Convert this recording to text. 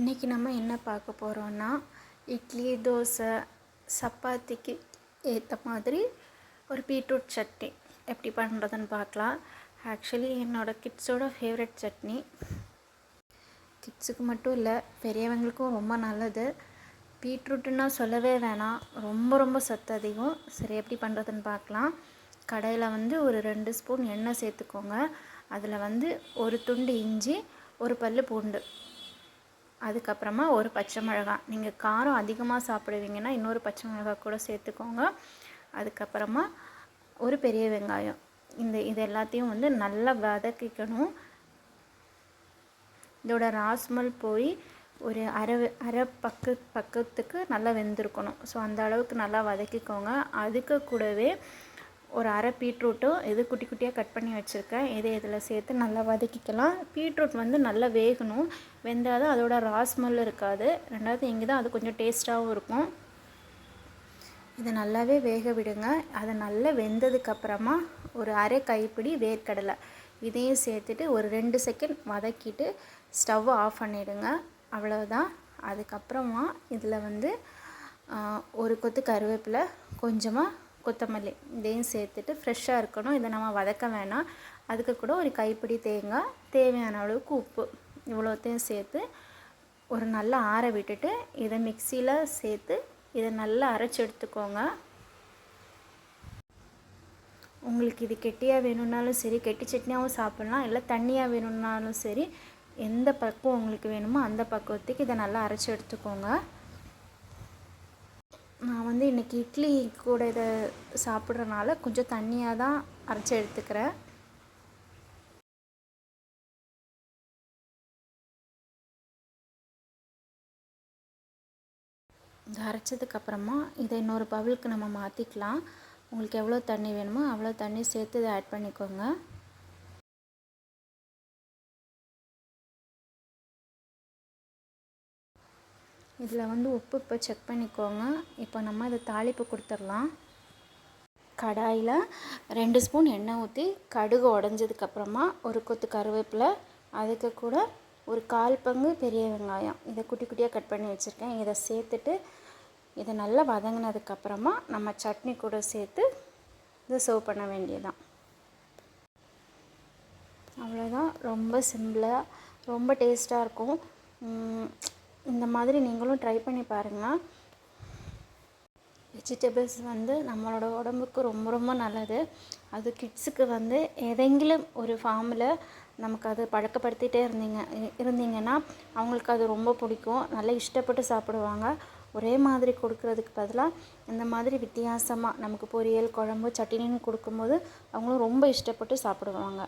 இன்றைக்கி நம்ம என்ன பார்க்க போகிறோன்னா இட்லி தோசை சப்பாத்திக்கு ஏற்ற மாதிரி ஒரு பீட்ரூட் சட்னி. எப்படி பண்ணுறதுன்னு பார்க்கலாம். ஆக்சுவலி என்னோடய கிட்ஸோட ஃபேவரட் சட்னி. கிட்ஸுக்கு மட்டும் இல்லை பெரியவங்களுக்கும் ரொம்ப நல்லது. பீட்ரூட்டுன்னா சொல்லவே வேணாம். ரொம்ப ரொம்ப சத்து அதிகம். சரி எப்படி பண்ணுறதுன்னு பார்க்கலாம். கடையில் வந்து ஒரு ரெண்டு ஸ்பூன் எண்ணெய் சேர்த்துக்கோங்க. அதில் வந்து ஒரு துண்டு இஞ்சி ஒரு பல் பூண்டு. அதுக்கப்புறமா ஒரு பச்சை மிளகாய் நீங்கள் காரம் அதிகமாக சாப்பிடுவீங்கன்னா இன்னொரு பச்சை மிளகாய் கூட சேர்த்துக்கோங்க. அதுக்கப்புறமா ஒரு பெரிய வெங்காயம். இந்த இது எல்லாத்தையும் வந்து நல்லா வதக்கிக்கணும். இதோட ராஸ்மல் போய் ஒரு அரை அரை பக்க பக்கத்துக்கு நல்லா வெந்திருக்கணும். ஸோ அந்த அளவுக்கு நல்லா வதக்கிக்கோங்க. அதுக்கு கூடவே ஒரு அரை பீட்ரூட்டும் இது குட்டி குட்டியாக கட் பண்ணி வச்சுருக்கேன் இதை இதில் சேர்த்து நல்லா வதக்கிக்கலாம். பீட்ரூட் வந்து நல்லா வேகணும். வெந்தால் தான் அதோட ராஸ்மல் இருக்காது. ரெண்டாவது இங்கே தான் அது கொஞ்சம் டேஸ்ட்டாகவும் இருக்கும். இதை நல்லாவே வேக விடுங்க. அதை நல்லா வெந்ததுக்கப்புறமா ஒரு அரை கைப்பிடி வேர்க்கடலை. இதையும் சேர்த்துட்டு ஒரு ரெண்டு செகண்ட் வதக்கிட்டு ஸ்டவ்வை ஆஃப் பண்ணிவிடுங்க அவ்வளோதான் அதுக்கப்புறமா இதில் வந்து ஒரு கொத்து கருவேப்பிலை கொஞ்சமாக கொத்தமல்லி இதையும் சேர்த்துட்டு ஃப்ரெஷ்ஷாக இருக்கணும். இதை நம்ம வதக்க வேணாம். அதுக்கு கூட ஒரு கைப்பிடி தேங்காய் தேவையான அளவுக்கு உப்பு இவ்வளோத்தையும் சேர்த்து ஒரு நல்லா ஆற விட்டுட்டு இதை மிக்சியில் சேர்த்து இதை நல்லா அரைச்சி எடுத்துக்கோங்க. உங்களுக்கு இது கெட்டியாக வேணும்னாலும் சரி கெட்டி சட்னியாகவும் சாப்பிட்லாம். இல்லை தண்ணியாக வேணும்னாலும் சரி எந்த பக்குவம் உங்களுக்கு வேணுமோ அந்த பக்குவத்துக்கு இதை நல்லா அரைச்சி எடுத்துக்கோங்க. நான் வந்து இன்றைக்கி இட்லி கூட இதை சாப்பிட்றனால கொஞ்சம் தண்ணியாக தான் அரைச்சி எடுத்துக்கிறேன். இந்த அரைச்சதுக்கப்புறமா இதை இன்னொரு பவுலுக்கு நம்ம மாற்றிக்கலாம் உங்களுக்கு எவ்வளோ தண்ணி வேணுமோ அவ்வளோ தண்ணி சேர்த்து இதை ஆட் பண்ணிக்கோங்க. இதில் வந்து உப்பு இப்போ செக் பண்ணிக்கோங்க. இப்போ நம்ம இதை தாளிப்பு கொடுத்துடலாம். கடாயில் ரெண்டு ஸ்பூன் எண்ணெய் ஊற்றி கடுகு உடஞ்சதுக்கப்புறமா ஒரு கொத்து கருவேப்பிலை அதுக்கு கூட ஒரு கால் பங்கு பெரிய வெங்காயம். இதை குட்டி குட்டியாக கட் பண்ணி வச்சுருக்கேன். இதை சேர்த்துட்டு இதை நல்லா வதங்கினதுக்கப்புறமா நம்ம சட்னி கூட சேர்த்து இதை சர்வ் பண்ண வேண்டியதான் அவ்வளோதான் ரொம்ப சிம்பிளாக ரொம்ப டேஸ்ட்டாக இருக்கும். இந்த மாதிரி நீங்களும் ட்ரை பண்ணி பாருங்கள் வெஜிடபிள்ஸ் வந்து நம்மளோட உடம்புக்கு ரொம்ப ரொம்ப நல்லது. அது கிட்ஸுக்கு வந்து எதெங்கிலும் ஒரு ஃபார்மில் நமக்கு அது பழக்கப்படுத்திகிட்டே இருந்தீங்க இருந்தீங்கன்னா அவங்களுக்கு அது ரொம்ப பிடிக்கும். நல்லா இஷ்டப்பட்டு சாப்பிடுவாங்க. ஒரே மாதிரி கொடுக்கறதுக்கு பதிலாக இந்த மாதிரி வித்தியாசமாக நமக்கு பொரியல் குழம்பு சட்னின்னு கொடுக்கும்போது அவங்களும் ரொம்ப இஷ்டப்பட்டு சாப்பிடுவாங்க.